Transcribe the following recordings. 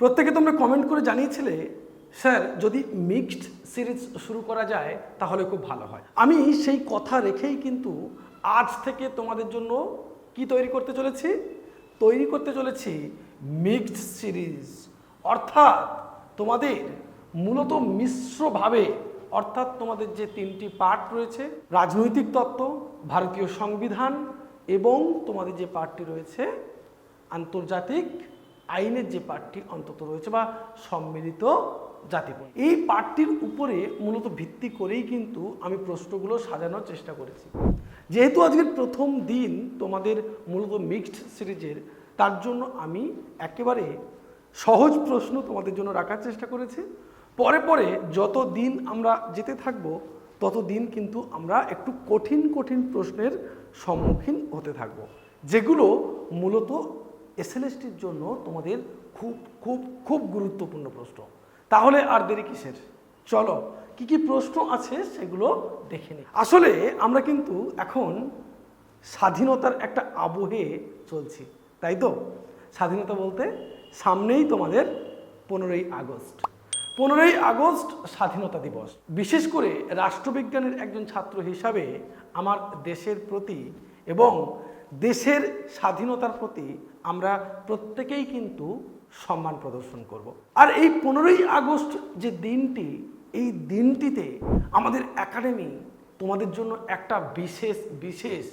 প্রত্যেকে তোমরা কমেন্ট করে জানিয়েছিলে, স্যার, যদি মিক্সড সিরিজ শুরু করা যায়, তাহলে খুব ভালো হয়। আমি সেই কথা রেখেই কিন্তু আজ থেকে তোমাদের জন্য কি তৈরি করতে চলেছি? তৈরি করতে চলেছি মিক্সড সিরিজ অর্থাৎ তোমাদের মূলত মিশ্রভাবে, অর্থাৎ তোমাদের যে তিনটি পার্ট রয়েছে, রাজনৈতিক তত্ত্ব, ভারতীয় সংবিধান এবং তোমাদের যে পার্টটি রয়েছে, আন্তর্জাতিক আইনের যে পার্টটি অন্তত রয়েছে বা সম্মিলিত জাতিপুঞ্জ এই পার্টটির উপরে মূলত ভিত্তি করেই কিন্তু আমি প্রশ্নগুলো সাজানোর চেষ্টা করেছি। যেহেতু আজকের প্রথম দিন তোমাদের মূলত মিক্সড সিরিজের, তার জন্য আমি একেবারে সহজ প্রশ্ন তোমাদের জন্য রাখার চেষ্টা করেছি। পরে পরে যত দিন আমরা যেতে থাকব, তত দিন কিন্তু আমরা একটু কঠিন কঠিন প্রশ্নের সম্মুখীন হতে থাকব। যেগুলো মূলত এসএলএসটির জন্য তোমাদের খুব খুব খুব গুরুত্বপূর্ণ প্রশ্ন। তাহলে আর দেরি কিসের? চলো, কি কি প্রশ্ন আছে সেগুলো দেখে নিই। আসলে আমরা কিন্তু এখন স্বাধীনতার একটা আবহে চলছি, তাই তো? স্বাধীনতা বলতে সামনেই তোমাদের পনেরোই আগস্ট। পনেরোই আগস্ট স্বাধীনতা দিবস। বিশেষ করে রাষ্ট্রবিজ্ঞানের একজন ছাত্র হিসাবে আমার দেশের প্রতি এবং দেশের স্বাধীনতার প্রতি আমরা প্রত্যেকেই কিন্তু সম্মান প্রদর্শন করব। আর এই পনেরোই আগস্ট যে দিনটি, এই দিনটিতে আমাদের একাডেমি তোমাদের জন্য একটা বিশেষ বিশেষ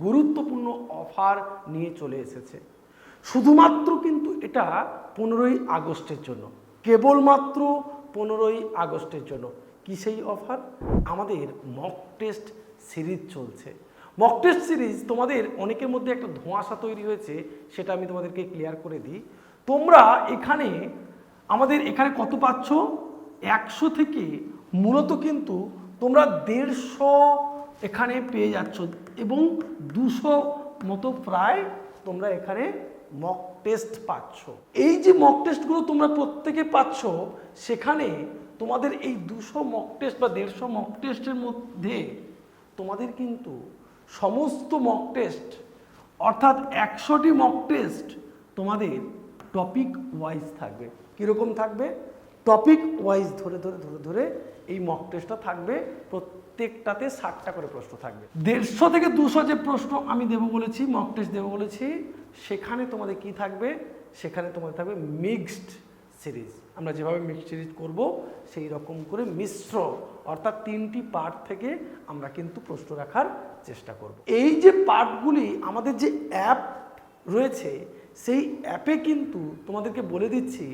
গুরুত্বপূর্ণ অফার নিয়ে চলে এসেছে। শুধুমাত্র কিন্তু এটা পনেরোই আগস্টের জন্য, কেবলমাত্র পনেরোই আগস্টের জন্য। কি সেই অফার? আমাদের মক টেস্ট সিরিজ চলছে। মক টেস্ট সিরিজ তোমাদের অনেকের মধ্যে একটা ধোঁয়াশা তৈরি হয়েছে, সেটা আমি তোমাদেরকে ক্লিয়ার করে দিই। তোমরা এখানে, আমাদের এখানে কত পাচ্ছ? একশো থেকে মূলত কিন্তু তোমরা দেড়শো এখানে পেয়ে যাচ্ছ এবং দুশো মতো প্রায় তোমরা এখানে মক টেস্ট পাচ্ছ। এই যে মক টেস্টগুলো তোমরা প্রত্যেকে পাচ্ছ, সেখানে তোমাদের এই দুশো মক টেস্ট বা দেড়শো মক টেস্টের মধ্যে তোমাদের কিন্তু সমস্ত মক টেস্ট অর্থাৎ একশোটি মক টেস্ট তোমাদের টপিক ওয়াইজ থাকবে। কীরকম থাকবে? টপিক ওয়াইজ ধরে ধরে ধরে ধরে এই মক টেস্টটা থাকবে, প্রত্যেকটাতে ষাটটা করে প্রশ্ন থাকবে। দেড়শো থেকে দুশো যে প্রশ্ন আমি দেবো বলেছি মক টেস্ট দেবো বলেছি, সেখানে তোমাদের কি থাকবে? সেখানে তোমাদের থাকবে মিক্সড সিরিজ আমরা যেভাবে মিক্সড সিরিজ করব, সেই রকম করে মিশ্র, অর্থাৎ তিনটি পার্ট থেকে আমরা কিন্তু প্রশ্ন রাখার চেষ্টা করব। এই যে পার্টগুলি আমাদের যে অ্যাপ রয়েছে, সেই অ্যাপে কিন্তু তোমাদেরকে বলে দিচ্ছি,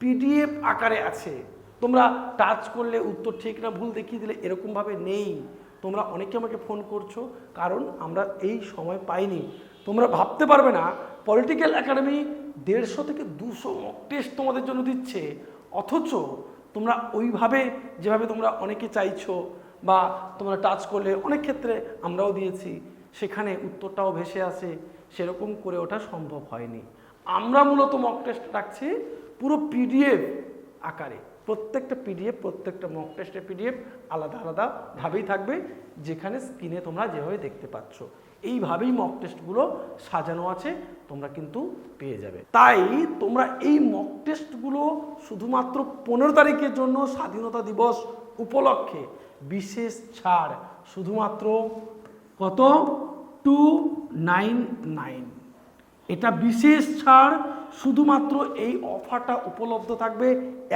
পিডিএফ আকারে আছে। তোমরা টাচ করলে উত্তর ঠিক না, ভুল দেখিয়ে দিলে এরকমভাবে নেই। তোমরা অনেকে আমাকে ফোন করছ, কারণ আমরা এই সময় পাইনি। তোমরা ভাবতে পারবে না, পলিটিক্যাল একাডেমি দেড়শো থেকে দুশো মক টেস্ট তোমাদের জন্য দিচ্ছে। অথচ তোমরা ওইভাবে, যেভাবে তোমরা অনেকে চাইছো বা তোমরা টাচ করলে অনেক ক্ষেত্রে আমরাও দিয়েছি, সেখানে উত্তরটাও ভেসে আসে, সেরকম করে ওঠা সম্ভব হয়নি। আমরা মূলত মক টেস্ট রাখছি পুরো পিডিএফ আকারে। প্রত্যেকটা পিডিএফ প্রত্যেকটা মক টেস্টের পিডিএফ আলাদা আলাদাভাবেই থাকবে, যেখানে স্ক্রিনে তোমরা যেভাবে দেখতে পাচ্ছ। এইভাবেই মক টেস্টগুলো সাজানো আছে, তোমরা কিন্তু পেয়ে যাবে। তাই তোমরা এই মক টেস্টগুলো শুধুমাত্র পনেরো তারিখের জন্য স্বাধীনতা দিবস উপলক্ষে বিশেষ ছাড়, শুধুমাত্র কত? টু নাইন নাইন এটা বিশেষ ছাড়, শুধুমাত্র এই অফারটা উপলব্ধ থাকবে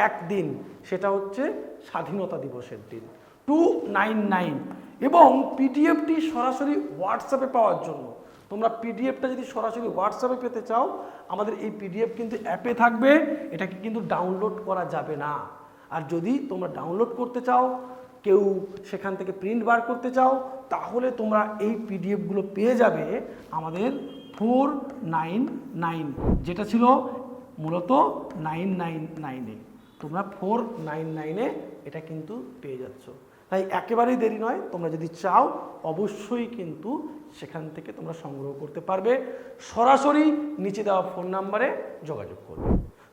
একদিন, সেটা হচ্ছে স্বাধীনতা দিবসের দিন। টু নাইন নাইন এবং পিডিএফটি সরাসরি হোয়াটসঅ্যাপে পাওয়ার জন্য। তোমরা পিডিএফটা যদি সরাসরি হোয়াটসঅ্যাপে পেতে চাও, আমাদের এই পিডিএফ কিন্তু অ্যাপে থাকবে, এটাকে কিন্তু ডাউনলোড করা যাবে না। আর যদি তোমরা ডাউনলোড করতে চাও কেউ সেখান থেকে প্রিন্ট বার করতে চাও, তাহলে তোমরা এই পিডিএফগুলো পেয়ে যাবে আমাদের ফোর নাইন নাইন যেটা ছিল মূলত নাইন নাইন নাইনে তোমরা ফোর নাইন নাইনে এটা কিন্তু পেয়ে যাচ্ছ। তাই একেবারেই দেরি নয়, তোমরা যদি চাও, অবশ্যই কিন্তু সেখান থেকে তোমরা সংগ্রহ করতে পারবে। সরাসরি নিচে দেওয়া ফোন নাম্বারে যোগাযোগ করবে।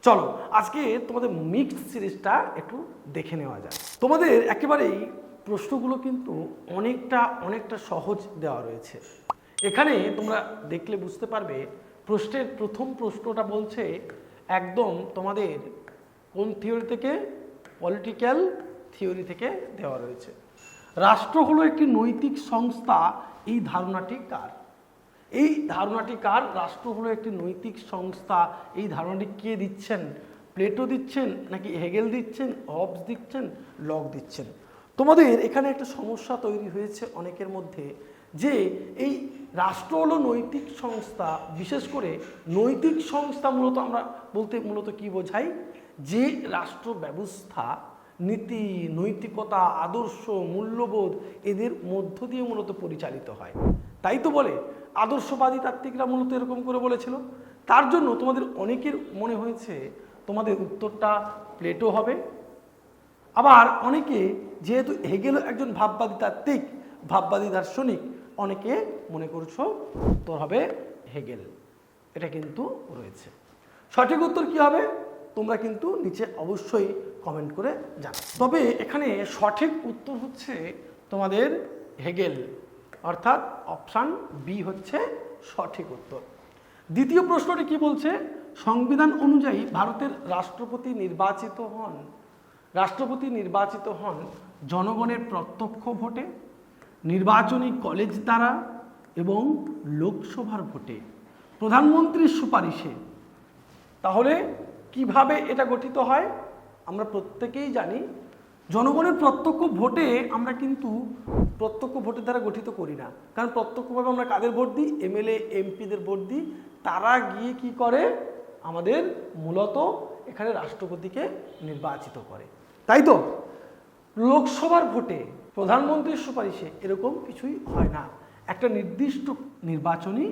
চলো, আজকে তোমাদের মিক্সড সিরিজটা একটু দেখে নেওয়া যায় তোমাদের একেবারেই প্রশ্নগুলো কিন্তু অনেকটা অনেকটা সহজ দেওয়া রয়েছে। এখানে তোমরা দেখলে বুঝতে পারবে, প্রশ্নের প্রথম প্রশ্নটা বলছে একদম তোমাদের কোন থিওরি থেকে? পলিটিক্যাল থিওরি থেকে দেওয়া রয়েছে। রাষ্ট্র হলো একটি নৈতিক সংস্থা, এই ধারণাটি কার? এই ধারণাটি কার? রাষ্ট্র হলো একটি নৈতিক সংস্থা, এই ধারণাটি কে দিচ্ছেন? প্লেটো দিচ্ছেন, নাকি হেগেল দিচ্ছেন হবস দিচ্ছেন লক দিচ্ছেন? তোমাদের এখানে একটা সমস্যা তৈরি হয়েছে অনেকের মধ্যে, যে এই রাষ্ট্র হলো নৈতিক সংস্থা, বিশেষ করে নৈতিক সংস্থা মূলত আমরা বলতে মূলত কি বোঝাই? যে রাষ্ট্র ব্যবস্থা, নীতি, নৈতিকতা, আদর্শ, মূল্যবোধ, এদের মধ্য দিয়ে মূলত পরিচালিত হয়। তাই তো বলে, আদর্শবাদী তাত্ত্বিকরা মূলত এরকম করে বলেছিল। তার জন্য তোমাদের অনেকের মনে হয়েছে তোমাদের উত্তরটা প্লেটো হবে। আবার অনেকে যেহেতু হেগেল একজন ভাববাদী তাত্ত্বিক ভাববাদী দার্শনিক, অনেকে মনে করছ উত্তর হবে হেগেল। এটা কিন্তু রয়েছে। সঠিক উত্তর কি হবে? তোমরা কিন্তু নিচে অবশ্যই কমেন্ট করে জানো তবে এখানে সঠিক উত্তর হচ্ছে তোমাদের হেগেল, অর্থাৎ অপশান বি হচ্ছে সঠিক উত্তর। দ্বিতীয় প্রশ্নটি কি বলছে? সংবিধান অনুযায়ী ভারতের রাষ্ট্রপতি নির্বাচিত হন, রাষ্ট্রপতি নির্বাচিত হন জনগণের প্রত্যক্ষ ভোটে, নির্বাচনী কলেজ দ্বারা এবং লোকসভার ভোটে। প্রধানমন্ত্রীর সুপারিশে। তাহলে কীভাবে এটা গঠিত হয়? আমরা প্রত্যেকেই জানি, জনগণের প্রত্যক্ষ ভোটে আমরা কিন্তু প্রত্যক্ষ ভোটের দ্বারা গঠিত করি না। কারণ প্রত্যক্ষভাবে আমরা কাদের ভোট দিই? এমএলএ, এমপিদের ভোট দিই। তারা গিয়ে কি করে? আমাদের মূলত এখানে রাষ্ট্রপতিকে নির্বাচিত করে। তাই তো? লোকসভার ভোটে প্রধানমন্ত্রীর সুপারিশে এরকম কিছুই হয় না। একটা নির্দিষ্ট নির্বাচনী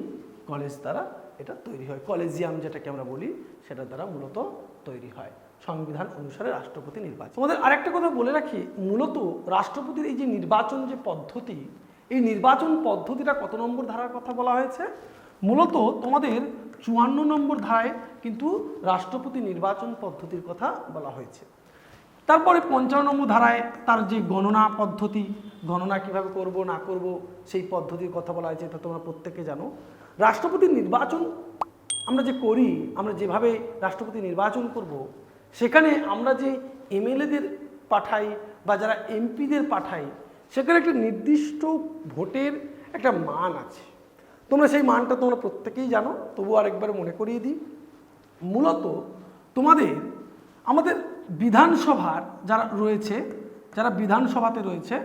কলেজ দ্বারা এটা তৈরি হয়। কলেজিয়াম যেটাকে আমরা বলি, সেটা দ্বারা মূলত তৈরি হয়। সংবিধান অনুসারে রাষ্ট্রপতি নির্বাচন তোমাদের আরেকটা কথা বলে রাখি, মূলত রাষ্ট্রপতির এই যে নির্বাচন যে পদ্ধতি, এই নির্বাচন পদ্ধতিটা কত নম্বর ধারার কথা বলা হয়েছে? মূলত তোমাদের চুয়ান্ন নম্বর ধারায় কিন্তু রাষ্ট্রপতি নির্বাচন পদ্ধতির কথা বলা হয়েছে। তারপরে পঞ্চান্ন ধারায় তার যে গণনা পদ্ধতি, গণনা কীভাবে করব, না করব, সেই পদ্ধতির কথা বলা হয়েছে, এটা তোমরা প্রত্যেকে জানো। রাষ্ট্রপতি নির্বাচন আমরা যে করি, আমরা যেভাবে রাষ্ট্রপতি নির্বাচন করব, সেখানে আমরা যে এমএলএদের পাঠাই বা যারা এমপিদের পাঠাই, সেখানে একটা নির্দিষ্ট ভোটের একটা মান আছে। তোমরা সেই মানটা তোমরা প্রত্যেকেই জানো তবু আরেকবার মনে করিয়ে দিই। মূলত তোমাদের, আমাদের বিধানসভার যারা রয়েছে, যারা বিধানসভাতে রয়েছে,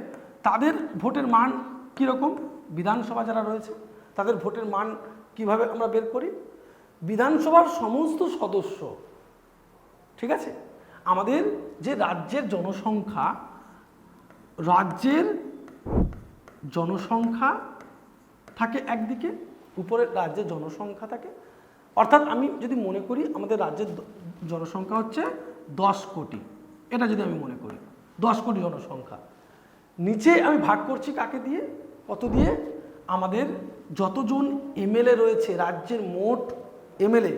তাদের ভোটের মান কীরকম? বিধানসভা যারা রয়েছে, তাদের ভোটের মান কীভাবে আমরা বের করি? বিধানসভার সমস্ত সদস্য, ঠিক আছে? আমাদের যে রাজ্যের জনসংখ্যা রাজ্যের জনসংখ্যা থাকে একদিকে, উপরের রাজ্যের জনসংখ্যা থাকে অর্থাৎ আমি যদি মনে করি আমাদের রাজ্যের জনসংখ্যা হচ্ছে দশ কোটি, এটা যদি আমি মনে করি, দশ কোটি জনসংখ্যা। নিচে আমি ভাগ করছি কাকে দিয়ে? কত দিয়ে? আমাদের যতজন এমএলএ রয়েছে, রাজ্যের মোট এমএলএ।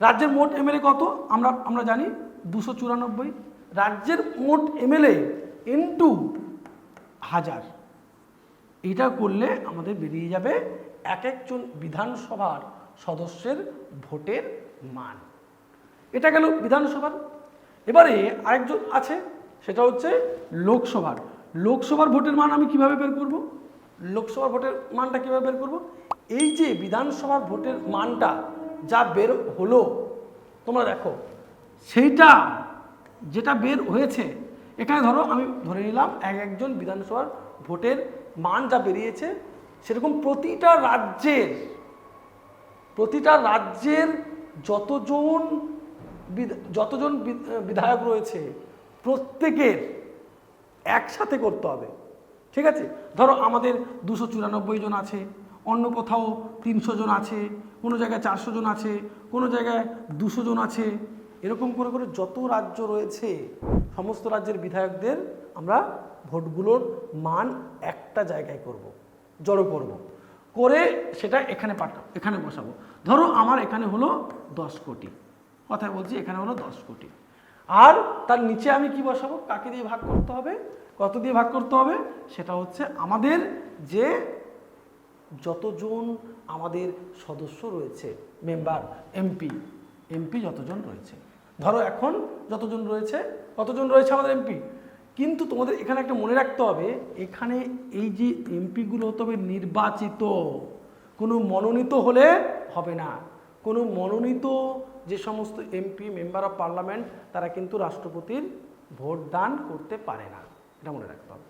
রাজ্যের মোট এমএলএ কত? আমরা আমরা জানি দুশো চুরানব্বই। রাজ্যের মোট এমএলএ ইন্টু হাজার। এটা করলে আমাদের বেরিয়ে যাবে এক একজন বিধানসভার সদস্যের ভোটের মান। এটা গেল বিধানসভার। এবারে আরেকজন আছে, সেটা হচ্ছে লোকসভার। লোকসভার ভোটের মান আমি কীভাবে বের করব? লোকসভার ভোটের মানটা কীভাবে বের করব? এই যে বিধানসভার ভোটের মানটা যা বের হলো, তোমরা দেখো, সেইটা যেটা বের হয়েছে, এখানে ধরো আমি ধরে নিলাম এক একজন বিধানসভার ভোটের মান যা বেরিয়েছে, সেরকম প্রতিটা রাজ্যের প্রতিটা রাজ্যের যতজন যতজন বিধ- বিধায়ক রয়েছে, প্রত্যেকের একসাথে করতে হবে। ঠিক আছে? ধরো আমাদের দুশো চুরানব্বই জন আছে, অন্য কোথাও তিনশো জন আছে, কোনো জায়গায় চারশো জন আছে, কোনো জায়গায় দুশো জন আছে, এরকম করে করে যত রাজ্য রয়েছে, সমস্ত রাজ্যের বিধায়কদের আমরা ভোটগুলোর মান একটা জায়গায় করব, জড়ো করব। করে সেটা এখানে পাঠাবো এখানে বসাবো। ধরো আমার এখানে হলো দশ কোটি কথায় বলছি এখানে হলো দশ কোটি। আর তার নিচে আমি কি বসাবো? কাকে দিয়ে ভাগ করতে হবে? কত দিয়ে ভাগ করতে হবে? সেটা হচ্ছে আমাদের যে যতজন আমাদের সদস্য রয়েছে, মেম্বার, এমপি এমপি যতজন রয়েছে। ধরো এখন যতজন রয়েছে, কতজন রয়েছে আমাদের এমপি? কিন্তু তোমাদের এখানে একটা মনে রাখতে হবে, এখানে এই যে এমপিগুলো হতে হবে নির্বাচিত। কোনো মনোনীত হলে হবে না। কোনো মনোনীত যে সমস্ত এমপি, মেম্বার অফ পার্লামেন্ট, তারা কিন্তু রাষ্ট্রপতির ভোট দান করতে পারে না। এটা মনে রাখতে হবে।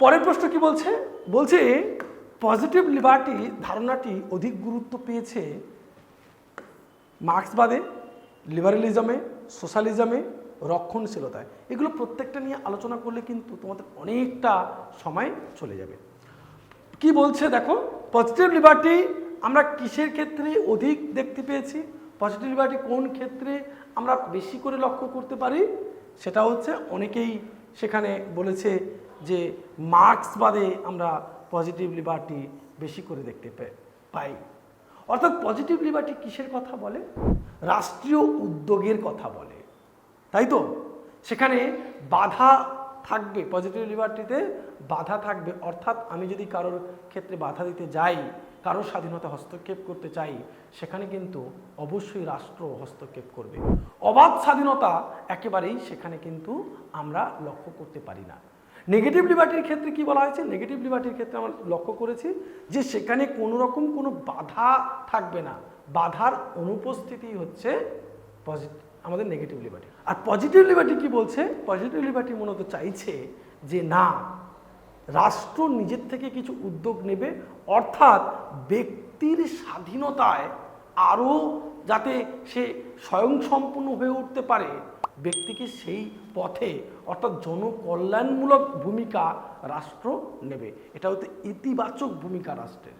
পরের প্রশ্ন কি বলছে? বলছে পজিটিভ লিবার্টি ধারণাটি অধিক গুরুত্ব পেয়েছে মার্ক্সবাদে, লিবারেলিজমে, সোশ্যালিজমে রক্ষণশীলতায়। এগুলো প্রত্যেকটা নিয়ে আলোচনা করলে কিন্তু তোমাদের অনেকটা সময় চলে যাবে। কি বলছে দেখো? পজিটিভ লিবার্টি আমরা কিসের ক্ষেত্রে অধিক দেখতে পেয়েছি? পজিটিভ লিবার্টি কোন ক্ষেত্রে আমরা বেশি করে লক্ষ্য করতে পারি? সেটা হচ্ছে অনেকেই সেখানে বলেছে যে মার্ক্সবাদে আমরা পজিটিভ লিবার্টি বেশি করে দেখতে পাই। অর্থাৎ পজিটিভ লিবার্টি কিসের কথা বলে? রাষ্ট্রীয় উদ্যোগের কথা বলে। তাই তো? সেখানে বাধা থাকবে পজিটিভ লিবার্টিতে বাধা থাকবে। অর্থাৎ আমি যদি কারোর ক্ষেত্রে বাধা দিতে যাই, কারোর স্বাধীনতা হস্তক্ষেপ করতে চাই, সেখানে কিন্তু অবশ্যই রাষ্ট্র হস্তক্ষেপ করবে। অবাধ স্বাধীনতা একেবারেই সেখানে কিন্তু আমরা লক্ষ্য করতে পারি না। নেগেটিভ লিবার্টির ক্ষেত্রে কি বলা হয়েছে? নেগেটিভ লিবার্টির ক্ষেত্রে আমরা লক্ষ্য করেছি যে সেখানে কোনো রকম কোনো বাধা থাকবে না। বাধার অনুপস্থিতি হচ্ছে পজিটিভ আমাদের নেগেটিভ লিবার্টি আর পজিটিভ লিবার্টি কি বলছে? পজিটিভ লিবার্টি মূলত চাইছে যে না, রাষ্ট্র নিজের থেকে কিছু উদ্যোগ নেবে, অর্থাৎ ব্যক্তির স্বাধীনতায় আরও যাতে সে স্বয়ংসম্পূর্ণ হয়ে উঠতে পারে ব্যক্তিকে সেই পথে, অর্থাৎ জনকল্যাণমূলক ভূমিকা রাষ্ট্র নেবে। এটা হচ্ছে ইতিবাচক ভূমিকা রাষ্ট্রের।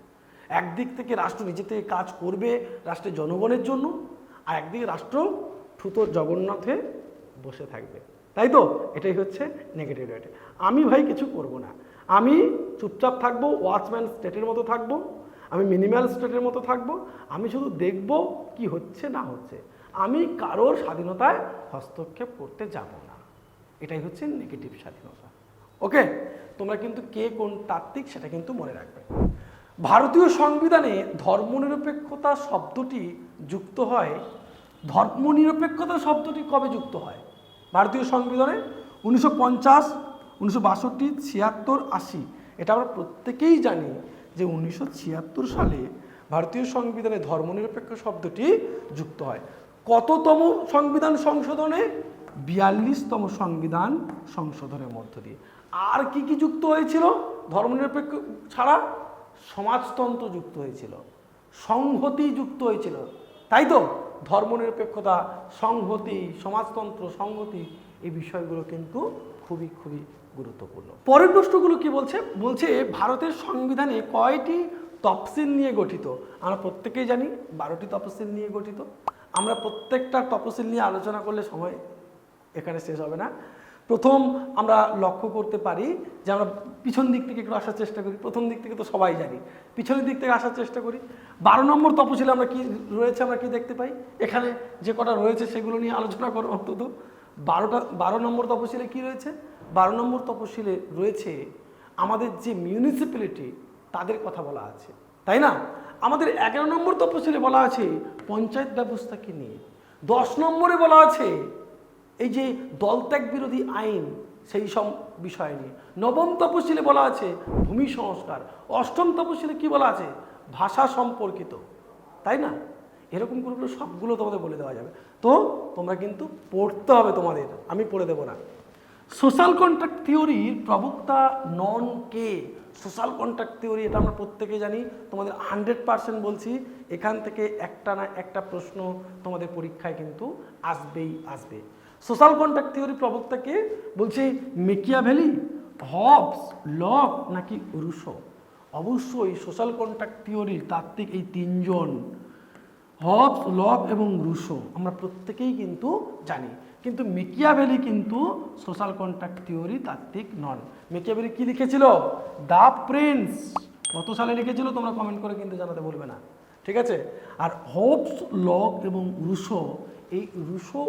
একদিক থেকে রাষ্ট্র নিজে থেকে কাজ করবে রাষ্ট্রের জনগণের জন্য, আর একদিকে রাষ্ট্র থুতো জগন্নাথে বসে থাকবে। তাই তো? এটাই হচ্ছে নেগেটিভ রেট আমি ভাই কিছু করব না। আমি চুপচাপ থাকব ওয়াচম্যান স্টেটের মতো থাকব, আমি মিনিমাল স্টেটের মতো থাকব, আমি শুধু দেখব কি হচ্ছে না হচ্ছে। আমি কারোর স্বাধীনতায় হস্তক্ষেপ করতে যাব না। এটাই হচ্ছে নেগেটিভ স্বাধীনতা। ওকে তোমরা কিন্তু কে কোন তাত্ত্বিক সেটা কিন্তু মনে রাখবে। ভারতীয় সংবিধানে ধর্মনিরপেক্ষতা শব্দটি যুক্ত হয় ধর্মনিরপেক্ষতা শব্দটি কবে যুক্ত হয়? ভারতীয় সংবিধানে উনিশশো পঞ্চাশ, উনিশশো বাষট্টি, ছিয়াত্তর, আশি। এটা আমরা প্রত্যেকেই জানি যে উনিশশো ছিয়াত্তর সালে ভারতীয় সংবিধানে ধর্মনিরপেক্ষ শব্দটি যুক্ত হয়। কততম সংবিধান সংশোধনে? বিয়াল্লিশতম সংবিধান সংশোধনের মধ্য দিয়ে। আর কি কি যুক্ত হয়েছিল? ধর্মনিরপেক্ষ ছাড়া সমাজতন্ত্র যুক্ত হয়েছিল। সংহতি যুক্ত হয়েছিল। তাই তো? ধর্মনিরপেক্ষতা, সংহতি, সমাজতন্ত্র, সংহতি এই বিষয়গুলো কিন্তু খুবই খুবই গুরুত্বপূর্ণ। পরের প্রশ্নগুলো কি বলছে? বলছে, ভারতের সংবিধানে কয়টি তফসিল নিয়ে গঠিত? আমরা প্রত্যেকেই জানি বারোটি তফসিল নিয়ে গঠিত। আমরা প্রত্যেকটা তফসিল নিয়ে আলোচনা করলে সময় এখানে শেষ হবে না। প্রথম আমরা লক্ষ্য করতে পারি যে আমরা পিছন দিক থেকে একটু আসার চেষ্টা করি, প্রথম দিক থেকে তো সবাই জানি। পিছনের দিক থেকে আসার চেষ্টা করি। বারো নম্বর তপশিলে আমরা কি রয়েছে আমরা কি দেখতে পাই? এখানে যে কটা রয়েছে সেগুলো নিয়ে আলোচনা করো অন্তত। বারোটা, বারো নম্বর তপশিলে কি রয়েছে? বারো নম্বর তপশিলে রয়েছে আমাদের যে মিউনিসিপ্যালিটি তাদের কথা বলা আছে। তাই না? আমাদের এগারো নম্বর তপশিলে বলা আছে, পঞ্চায়েত ব্যবস্থাকে নিয়ে। দশ নম্বরে বলা আছে এই যে দলত্যাগ বিরোধী আইন, সেই সব বিষয় নিয়ে। নবম তপশিলে বলা আছে, ভূমি সংস্কার। অষ্টম তপশিলে কি বলা আছে? ভাষা সম্পর্কিত। তাই না? এরকম করে সবগুলো তোমাদের বলে দেওয়া যাবে। তো তোমরা কিন্তু পড়তে হবে তোমাদের, আমি পড়ে দেবো না। সোশ্যাল কন্ট্রাক্ট থিওরির প্রবক্তা নন কে? সোশ্যাল কন্ট্রাক্ট থিওরি এটা আমরা প্রত্যেকে জানি, তোমাদের হান্ড্রেড পার্সেন্ট বলছি, এখান থেকে একটা না একটা প্রশ্ন তোমাদের পরীক্ষায় কিন্তু আসবেই আসবে। সোশ্যাল কন্ট্রাক্ট থিওরি প্রবক্তাকে বলছে মেকিয়া ভ্যালি হবস, লক নাকি রুশো? অবশ্যই সোশ্যাল কন্ট্রাক্ট থিওরির তাত্ত্বিক এই তিনজন, হবস, লক এবং রুশো, আমরা প্রত্যেকেই কিন্তু জানি। কিন্তু মেকিয়াভেলি কিন্তু সোশ্যাল কন্ট্রাক্ট থিওরি তাত্ত্বিক নন। মেকিয়াভেলি কি লিখেছিল? The Prince. কত সালে লিখেছিল? তোমরা কমেন্ট করে কিন্তু জানাতে বলবে না। ঠিক আছে? আর হবস, লক এবং রুশো, এই রুশো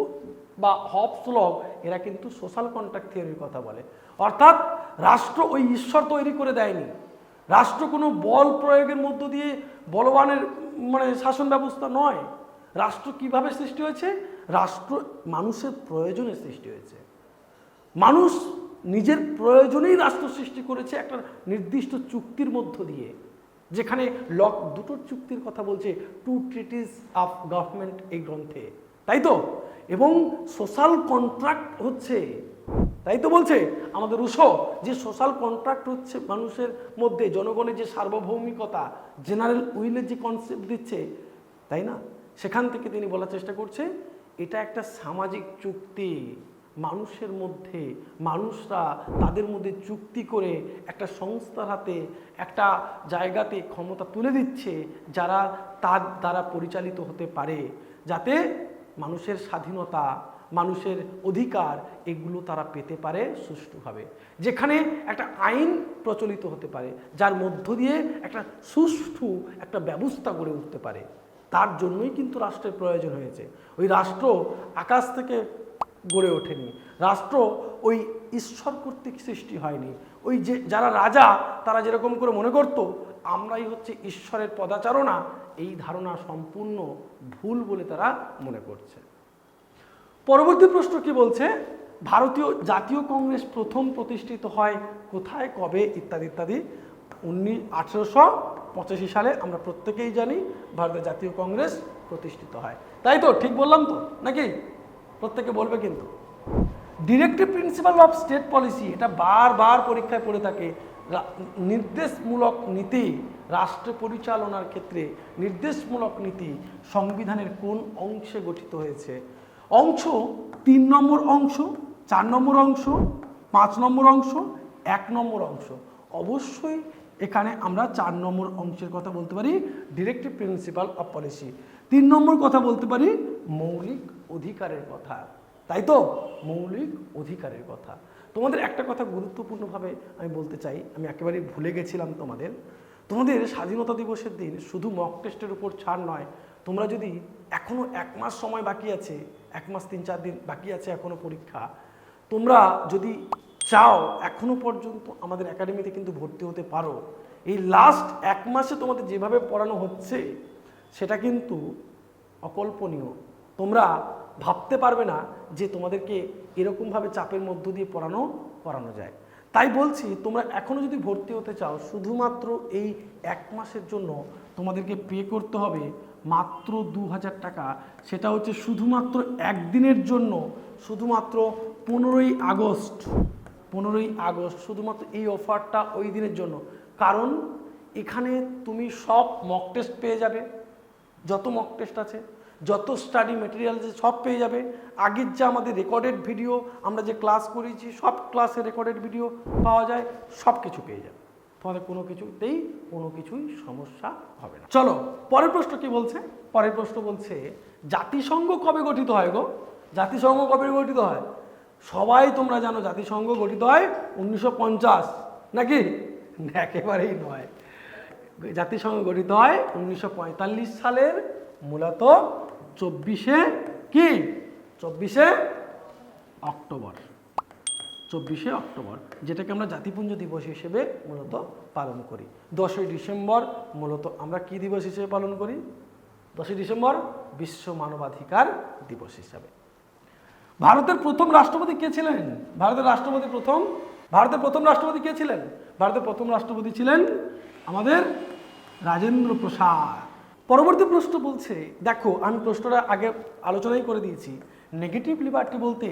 বা হবস লক এরা কিন্তু সোশ্যাল কন্ট্রাক্ট থিওরির কথা বলে। অর্থাৎ রাষ্ট্র ওই ঈশ্বর তৈরি করে দেয়নি। রাষ্ট্র কোনো বল প্রয়োগের মধ্য দিয়ে বলবানের মানে শাসন ব্যবস্থা নয়। রাষ্ট্র কীভাবে সৃষ্টি হয়েছে? রাষ্ট্র মানুষের প্রয়োজনে সৃষ্টি হয়েছে। মানুষ নিজের প্রয়োজনেই রাষ্ট্র সৃষ্টি করেছে একটা নির্দিষ্ট চুক্তির মধ্য দিয়ে, যেখানে লক দুটো চুক্তির কথা বলছে টু ট্রিটিস অফ গভর্নমেন্ট এই গ্রন্থে। তাই তো? এবং সোশ্যাল কন্ট্রাক্ট হচ্ছে। তাই তো বলছে? আমাদের উৎস, যে সোশ্যাল কন্ট্রাক্ট হচ্ছে মানুষের মধ্যে, জনগণের যে সার্বভৌমিকতা জেনারেল উইলের যে কনসেপ্ট দিচ্ছে, তাই না? সেখান থেকে তিনি বলার চেষ্টা করছে, এটা একটা সামাজিক চুক্তি। মানুষের মধ্যে, মানুষরা তাদের মধ্যে চুক্তি করে একটা সংস্থার হাতে, একটা জায়গাতে ক্ষমতা তুলে দিচ্ছে যারা তার দ্বারা পরিচালিত হতে পারে। যাতে মানুষের স্বাধীনতা, মানুষের অধিকার, এগুলো তারা পেতে পারে সুষ্ঠুভাবে। যেখানে একটা আইন প্রচলিত হতে পারে, যার মধ্য দিয়ে একটা সুষ্ঠু একটা ব্যবস্থা গড়ে উঠতে পারে। তার জন্যই কিন্তু রাষ্ট্রের প্রয়োজন হয়েছে। ওই রাষ্ট্র আকাশ থেকে গড়ে ওঠেনি। রাষ্ট্র ওই ঈশ্বর কর্তৃক সৃষ্টি হয়নি। ওই যে যারা রাজা, তারা যেরকম করে মনে করত, আমরাই হচ্ছে ঈশ্বরের পদাচারণা এই ধারণা সম্পূর্ণ ভুল বলে তারা মনে করছে। পরবর্তী প্রশ্ন কি বলছে? ভারতীয় জাতীয় কংগ্রেস প্রথম প্রতিষ্ঠিত হয় কোথায়, কবে, ইত্যাদি ইত্যাদি। উনিশ, আঠেরোশো পঁচাশি সালে আমরা প্রত্যেকেই জানি ভারতের জাতীয় কংগ্রেস প্রতিষ্ঠিত হয়। তাই তো? ঠিক বললাম তো? নাকি? প্রত্যেকে বলবে কিন্তু। Directive principle of state policy এটা বারবার পরীক্ষায় পড়ে থাকে। নির্দেশমূলক নীতি রাষ্ট্র পরিচালনার ক্ষেত্রে নির্দেশমূলক নীতি সংবিধানের কোন অংশে গঠিত হয়েছে? অংশ তিন নম্বর অংশ, চার নম্বর অংশ, পাঁচ নম্বর অংশ, এক নম্বর অংশ। অবশ্যই এখানে আমরা চার নম্বর অংশের কথা বলতে পারি ডিরেক্টিভ প্রিন্সিপাল অফ পলিসি তিন নম্বর কথা বলতে পারি, মৌলিক অধিকারের কথা। তাই তো? মৌলিক অধিকারের কথা। তোমাদের একটা কথা গুরুত্বপূর্ণভাবে আমি বলতে চাই, আমি একেবারেই ভুলে গেছিলাম তোমাদের। তোমাদের স্বাধীনতা দিবসের দিন শুধু মক টেস্টের উপর ছাড় নয়, তোমরা যদি এখনও এক মাস সময় বাকি আছে, এক মাস তিন চার দিন বাকি আছে এখনও পরীক্ষা, তোমরা যদি চাও এখনও পর্যন্ত আমাদের একাডেমিতে কিন্তু ভর্তি হতে পারো। এই লাস্ট এক মাসে তোমাদের যেভাবে পড়ানো হচ্ছে, সেটা কিন্তু অকল্পনীয়। তোমরা ভাবতে পারবে না যে তোমাদেরকে এরকমভাবে চাপের মধ্য দিয়ে পড়ানো করানো যায়। তাই বলছি, তোমরা এখনও যদি ভর্তি হতে চাও, শুধুমাত্র এই এক মাসের জন্য তোমাদেরকে পে করতে হবে মাত্র দু হাজার টাকা। সেটা হচ্ছে শুধুমাত্র একদিনের জন্য, শুধুমাত্র পনেরোই আগস্ট পনেরোই আগস্ট, শুধুমাত্র এই অফারটা ওই দিনের জন্য। কারণ এখানে তুমি সব মক টেস্ট পেয়ে যাবে। যত মক টেস্ট আছে যত স্টাডি মেটেরিয়াল সব পেয়ে যাবে। আগের যে আমাদের রেকর্ডেড ভিডিও আমরা যে ক্লাস করেছি, সব ক্লাসে রেকর্ডেড ভিডিও পাওয়া যায়, সব কিছু পেয়ে যাবে। তোমাদের কোনো কিছুতেই কোনো কিছুই সমস্যা হবে না। চলো, পরের প্রশ্ন কি বলছে? পরের প্রশ্ন বলছে, জাতিসংঘ কবে গঠিত হয় গো? জাতিসংঘ কবে গঠিত হয়? সবাই তোমরা জানো জাতিসংঘ গঠিত হয় উনিশশো পঞ্চাশ, নাকি? একেবারেই নয়। জাতিসংঘ গঠিত হয় উনিশশো পঁয়তাল্লিশ সালের মূলত চব্বিশে কি? চব্বিশে অক্টোবর। চব্বিশে অক্টোবর, যেটাকে আমরা জাতিপুঞ্জ দিবস হিসেবে মূলত পালন করি। দশই ডিসেম্বর মূলত আমরা কি দিবস হিসেবে পালন করি? দশই ডিসেম্বর বিশ্ব মানবাধিকার দিবস হিসাবে। ভারতের প্রথম রাষ্ট্রপতি কে ছিলেন? ভারতের রাষ্ট্রপতি প্রথম, ভারতের প্রথম রাষ্ট্রপতি কে ছিলেন? ভারতের প্রথম রাষ্ট্রপতি ছিলেন আমাদের রাজেন্দ্র প্রসাদ। পরবর্তী প্রশ্ন বলছে, দেখো, আমি প্রশ্নটা আগে আলোচনাই করে দিয়েছি। নেগেটিভ লিবার্টি বলতে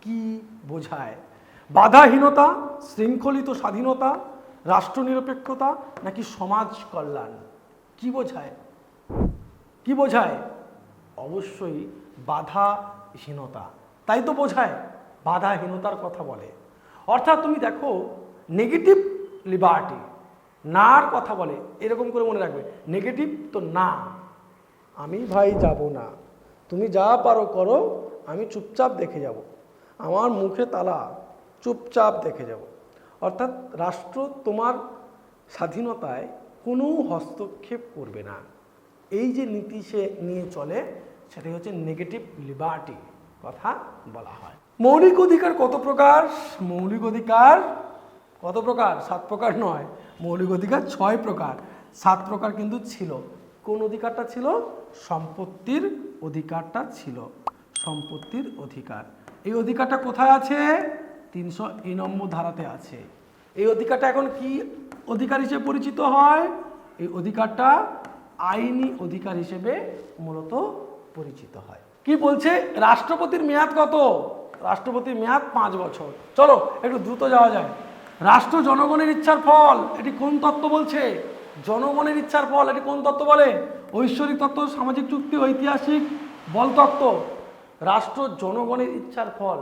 কি বোঝায়? বাধাহীনতা, শৃঙ্খলিত স্বাধীনতা, রাষ্ট্রনিরপেক্ষতা, নাকি সমাজ কল্যাণ? কি বোঝায়? কি বোঝায়? অবশ্যই বাধাহীনতা। তাই তো বোঝায়, বাধাহীনতার কথা বলে। অর্থাৎ তুমি দেখো নেগেটিভ লিবার্টি নার কথা বলে, এরকম করে মনে রাখবে। নেগেটিভ তো না। আমি ভাই যাব না। তুমি যা পারো করো, আমি চুপচাপ দেখে যাব। আমার মুখে তালা, চুপচাপ দেখে যাব। অর্থাৎ রাষ্ট্র তোমার স্বাধীনতায় কোনো হস্তক্ষেপ করবে না। এই যে নীতি সে নিয়ে চলে, সেটাই হচ্ছে নেগেটিভ লিবার্টি কথা বলা হয়। মৌলিক অধিকার কত প্রকার? মৌলিক অধিকার কত প্রকার? সাত প্রকার নয়। মৌলিক অধিকার ছয় প্রকার। সাত প্রকার কিন্তু ছিল। কোন অধিকারটা ছিল? সম্পত্তির অধিকারটা ছিল। সম্পত্তির অধিকার। এই অধিকারটা কোথায় আছে? তিনশো এই নম্বর ধারাতে আছে। এই অধিকারটা এখন কি অধিকার হিসেবে পরিচিত হয়? এই অধিকারটা আইনি অধিকার হিসেবে মূলত পরিচিত হয়। কি বলছে? রাষ্ট্রপতির মেয়াদ কত? রাষ্ট্রপতির মেয়াদ পাঁচ বছর। চলো, একটু দ্রুত যাওয়া যায় রাষ্ট্র জনগণের ইচ্ছার ফল, এটি কোন তত্ত্ব বলছে? জনগণের ইচ্ছার ফল, এটি কোন তত্ত্ব বলে? ঐশ্বরিক তত্ত্ব, সামাজিক চুক্তি, ঐতিহাসিক বল তত্ত্ব। রাষ্ট্র জনগণের ইচ্ছার ফল,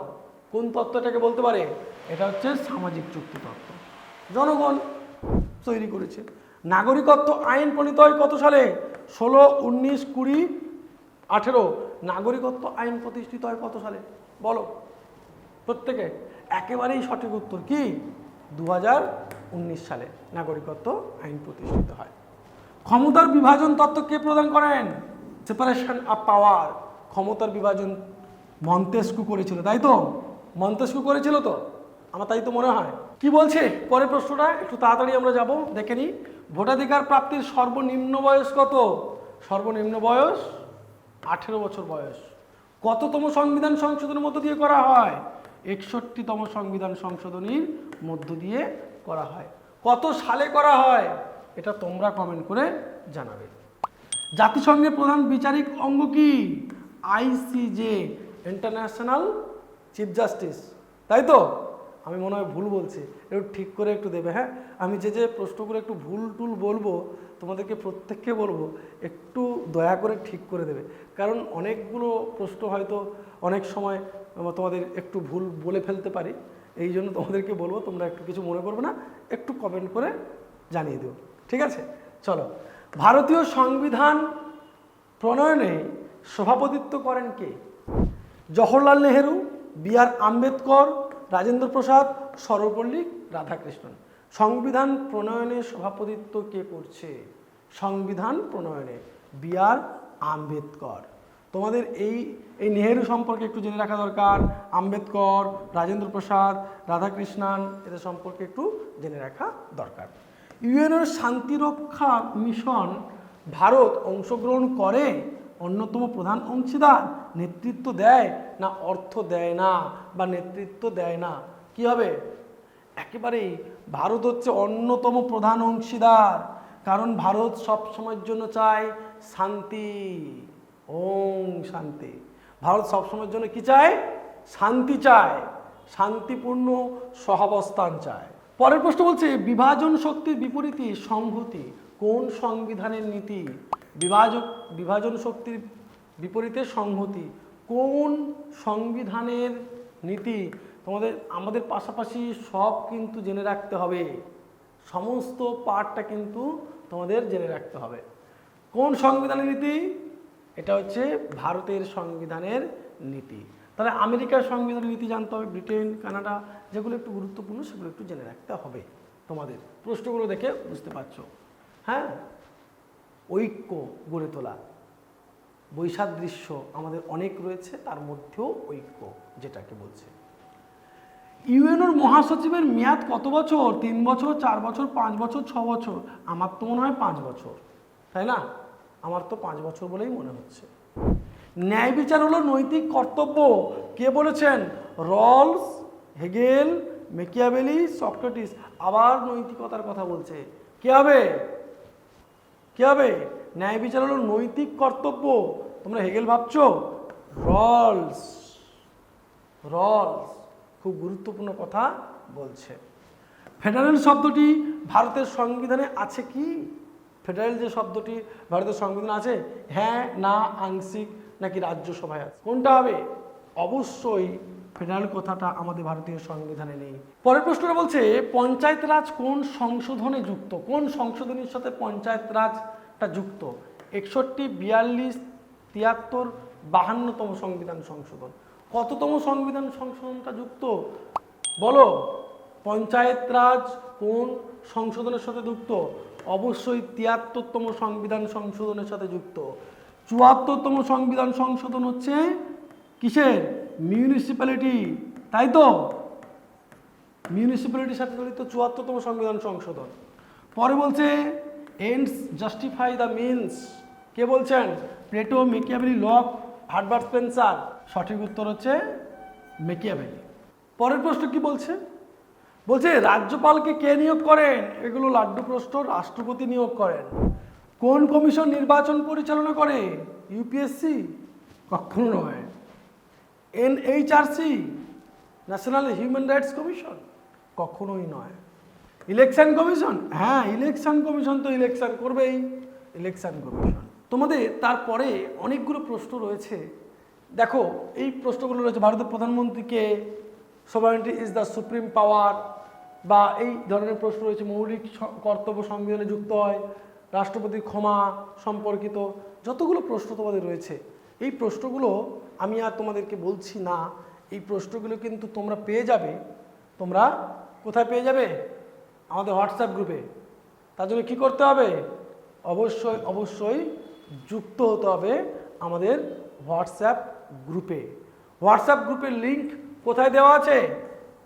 কোন তত্ত্বটাকে বলতে পারে? এটা হচ্ছে সামাজিক চুক্তি তত্ত্ব। জনগণ তৈরি করেছে। নাগরিকত্ব আইন প্রণীত হয় কত সালে? ষোলো, উনিশ, কুড়ি, আঠেরো। নাগরিকত্ব আইন প্রতিষ্ঠিত হয় কত সালে? বলো। প্রত্যেকে। একেবারেই সঠিক উত্তর কি? দু হাজার উনিশ সালে নাগরিকত্ব আইন প্রতিষ্ঠিত হয়। ক্ষমতার বিভাজন তত্ত্ব কে প্রদান করেন? সেপারেশন অফ পাওয়ার ক্ষমতার বিভাজন মন্তেস্কু করেছিল, তাই তো? মন্তেস্কু করেছিল তো? আমার তাই তো মনে হয়। কি বলছে? পরের প্রশ্নটা, একটু তাড়াতাড়ি আমরা যাব, দেখে নিই। ভোটাধিকার প্রাপ্তির সর্বনিম্ন বয়স কত? সর্বনিম্ন বয়স আঠেরো বছর বয়স। কততম সংবিধান সংশোধনের মধ্য দিয়ে করা হয়? একষট্টিতম সংবিধান সংশোধনীর মধ্য দিয়ে করা হয়। কত সালে করা হয়? এটা তোমরা কমেন্ট করে জানাবে। জাতিসংঘের প্রধান বিচারিক অঙ্গ কি? আইসিজে ইন্টারন্যাশনাল চিফ জাস্টিস তাই তো? আমি মনে হয় ভুল বলছি। একটু ঠিক করে একটু দেবে হ্যাঁ? আমি যে যে প্রশ্নগুলো একটু ভুল টুল বলব, তোমাদেরকে প্রত্যেককে বলব, একটু দয়া করে ঠিক করে দেবে। কারণ অনেকগুলো প্রশ্ন হয়তো অনেক সময় আমরা তোমাদের একটু ভুল বলে ফেলতে পারি, এই জন্য তোমাদেরকে বলব, তোমরা একটু কিছু মনে করবে না, একটু কমেন্ট করে জানিয়ে দিও, ঠিক আছে? চলো, ভারতীয় সংবিধান প্রণয়নে সভাপতিত্ব করেন কে? Jawaharlal Nehru B R Ambedkar, Rajendra Prasad Sarvepalli Radhakrishnan. সংবিধান প্রণয়নে সভাপতিত্ব কে করছে? সংবিধান প্রণয়নে বি আর আম্বেদকর। তোমাদের এই এই নেহেরু সম্পর্কে একটু জেনে রাখা দরকার, আম্বেদকর, রাজেন্দ্র প্রসাদ, রাধাকৃষ্ণন, এদের সম্পর্কে একটু জেনে রাখা দরকার। ইউএনের শান্তিরক্ষা মিশন ভারত অংশগ্রহণ করে, অন্যতম প্রধান অংশীদার, নেতৃত্ব দেয় না অর্থ দেয় না বা নেতৃত্ব দেয় না? কি হবে? একেবারেই ভারত হচ্ছে অন্যতম প্রধান অংশীদার, কারণ ভারত সব সময়ের জন্য চায় শান্তি। ওং শান্তি। ভারত সব সময়ের জন্য কি চায়? শান্তি চায়। শান্তিপূর্ণ সহাবস্থান চায়। পরের প্রশ্ন বলছে, বিভাজন শক্তির বিপরীতে সংহতি কোন সংবিধানের নীতি? বিভাজক বিভাজন শক্তির বিপরীতে সংহতি কোন সংবিধানের নীতি? তোমাদের, আমাদের পাশাপাশি সব কিন্তু জেনে রাখতে হবে। সমস্ত পার্টটা কিন্তু তোমাদের জেনে রাখতে হবে। কোন সংবিধানের নীতি? এটা হচ্ছে ভারতের সংবিধানের নীতি। তাহলে আমেরিকার সংবিধানের নীতি জানতে হবে, ব্রিটেন, কানাডা, যেগুলো একটু গুরুত্বপূর্ণ, সেগুলো একটু জেনে রাখতে হবে। তোমাদের প্রশ্নগুলো দেখে বুঝতে পারছ। হ্যাঁ? ঐক্য গড়ে তোলা। বৈসাদৃশ্য আমাদের অনেক রয়েছে, তার মধ্যেও ঐক্য যেটাকে বলছে। ইউএনওর মহাসচিবের মেয়াদ কত বছর? তিন বছর, চার বছর, পাঁচ বছর, ছ বছর? আমার তো মনে হয় পাঁচ বছর। তাই না? আমার তো পাঁচ বছর বলেই মনে হচ্ছে। ন্যায় বিচার হলো নৈতিক কর্তব্য। কে বলেছেন? Rawls, Hegel, Machiavelli, Socrates. আবার নৈতিকতার কথা বলছে। কে হবে? কে হবে? ন্যায় বিচার হলো নৈতিক কর্তব্য। তোমরা হেগেল ভাবছ? রলস। রলস। খুব গুরুত্বপূর্ণ কথা বলছে। ফেডারেল শব্দটি ভারতের সংবিধানে আছে কি? ফেডারেল যে শব্দটি ভারতের সংবিধান আছে হ্যাঁ না, আংশিক নাকি রাজ্যসভায় আছে। কোনটা হবে? অবশ্যই ফেডারেল কথাটা আমাদের ভারতীয় সংবিধানে নেই। পরের প্রশ্নটা বলছে, পঞ্চায়েত রাজ কোন সংশোধনে যুক্ত? কোন সংশোধনীর সাথে পঞ্চায়েত রাজটা যুক্ত? একষট্টি, বিয়াল্লিশ, তিয়াত্তর, বাহান্নতম সংবিধান সংশোধন। কততম সংবিধান সংশোধনটা যুক্ত? বলো, পঞ্চায়েত রাজ কোন সংশোধনের সাথে যুক্ত? অবশ্যই তিয়াত্তরতম সংবিধান সংশোধনের সাথে যুক্ত। চুয়াত্তরতম সংবিধান সংশোধন হচ্ছে কিসের? মিউনিসিপ্যালিটি তাই তো? মিউনিসিপ্যালিটির সাথে জড়িত চুয়াত্তরতম সংবিধান সংশোধন। পরে বলছে এন্ডস জাস্টিফাই দ্য মিনস কে বলছেন? Plato Machiavelli Locke Herbert Spencer সঠিক উত্তর হচ্ছে মেকিয়াভেলি পরের প্রশ্ন কি বলছে? বলছে, রাজ্যপালকে কে নিয়োগ করেন? এগুলো লাড্ডু প্রশ্ন, রাষ্ট্রপতি নিয়োগ করেন। কোন কমিশন নির্বাচন পরিচালনা করে? ইউপিএসসি? কখনো নয়। NHRC? National human rights commission? কখনোই নয়। Election commission? হ্যাঁ ইলেকশন কমিশন তো ইলেকশন করবেই। Election commission. তোমাদের তারপরে অনেকগুলো প্রশ্ন রয়েছে। দেখো, এই প্রশ্নগুলো রয়েছে ভারতের প্রধানমন্ত্রীকে sovereignty is the supreme power বা এই ধরনের প্রশ্ন রয়েছে, মৌলিক কর্তব্য সংবিধানে যুক্ত হয় রাষ্ট্রপতির ক্ষমা সম্পর্কিত যতগুলো প্রশ্ন তোমাদের রয়েছে। এই প্রশ্নগুলো আমি আর তোমাদেরকে বলছি না। এই প্রশ্নগুলো কিন্তু তোমরা পেয়ে যাবে। তোমরা কোথায় পেয়ে যাবে? আমাদের হোয়াটসঅ্যাপ গ্রুপে তার জন্য কী করতে হবে? অবশ্যই অবশ্যই যুক্ত হতে হবে আমাদের হোয়াটসঅ্যাপ গ্রুপে হোয়াটসঅ্যাপ গ্রুপের লিংক কোথায় দেওয়া আছে?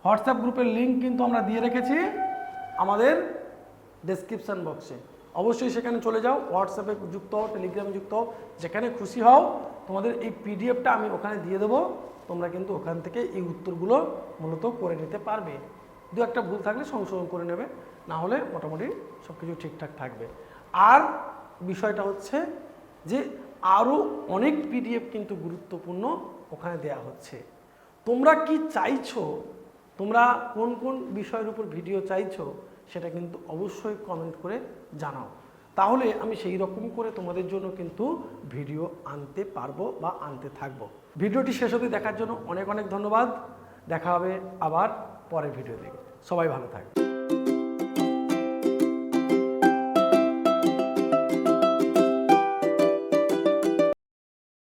হোয়াটসঅ্যাপ গ্রুপের লিঙ্ক কিন্তু আমরা দিয়ে রেখেছি আমাদের ডেসক্রিপশন বক্সে অবশ্যই সেখানে চলে যাও, হোয়াটসঅ্যাপে যুক্ত হও টেলিগ্রামে যুক্ত হও, যেখানে খুশি হও, তোমাদের এই পিডিএফটা আমি ওখানে দিয়ে দেবো। তোমরা কিন্তু ওখান থেকে এই উত্তরগুলো মূলত করে নিতে পারবে। দু একটা ভুল থাকলে সংশোধন করে নেবে, না হলে মোটামুটি সব কিছু ঠিকঠাক থাকবে। আর বিষয়টা হচ্ছে যে আরও অনেক পিডিএফ কিন্তু গুরুত্বপূর্ণ ওখানে দেয়া হচ্ছে। তোমরা কি চাইছো? তোমরা কোন কোন বিষয়ের উপর ভিডিও চাইছো? সেটা কিন্তু অবশ্যই কমেন্ট করে জানাও। তাহলে আমি সেই রকম করে তোমাদের জন্য কিন্তু ভিডিও আনতে পারব বা আনতে থাকব। ভিডিওটি শেষ অবধি দেখার জন্য অনেক অনেক ধন্যবাদ। দেখা হবে আবার পরের ভিডিও দেখে সবাই ভালো থাকবে